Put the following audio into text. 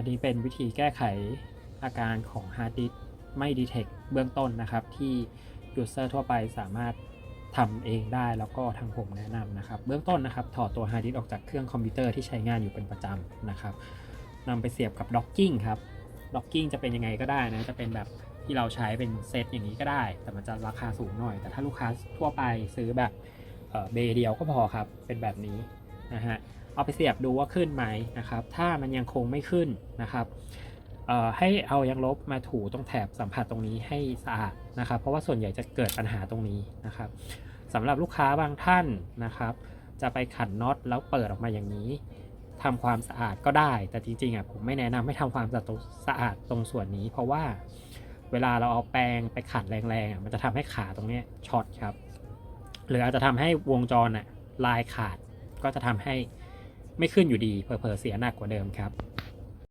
อันนี้เป็นวิธีแก้ไขอาการของฮาร์ดดิสไม่ดีเทคเบื้องต้นนะครับ ที่ยูเซอร์ทั่วไปสามารถทำเองได้แล้วก็ทางผมแนะนำนะครับ เบื้องต้นนะครับ ถอดตัวฮาร์ดดิสออกจากเครื่องคอมพิวเตอร์ที่ใช้งานอยู่เป็นประจำนะครับนำไปเสียบกับด็อกกิ้งครับด็อกกิ้งจะเป็นยังไงก็ได้นะ จะเป็นแบบที่เราใช้เป็นเซตอย่างนี้ก็ได้ แต่มันจะราคาสูงหน่อย แต่ถ้าลูกค้าทั่วไปซื้อแบบเอ่อเบย์เดียวก็พอครับ เป็นแบบนี้ นะฮะเอาไปเสียบดูว่าขึ้นไหมนะครับ ถ้ามันยังคงไม่ขึ้นนะครับให้เอายางลบมาถูตรงแถบสัมผัสตรงนี้ให้สะอาดนะครับ เพราะว่าส่วนใหญ่จะเกิดปัญหาตรงนี้นะครับสำหรับลูกค้าบางท่านนะครับ จะไปขันน็อตแล้วเปิดออกมาอย่างนี้ทำความสะอาดก็ได้ แต่จริงๆอะผมไม่แนะนำให้ทำความสะอาดตรงสะอาดตรงส่วนนี้ เพราะว่าเวลาเราเอาแปรงไปขัดแรงๆอะมันจะทำให้ขาตรงนี้ช็อตครับ หรืออาจจะทำให้วงจรอะลายขาด ก็จะทำให้ไม่ขึ้นอยู่ดีเผลอเสียหนักกว่าเดิมครับ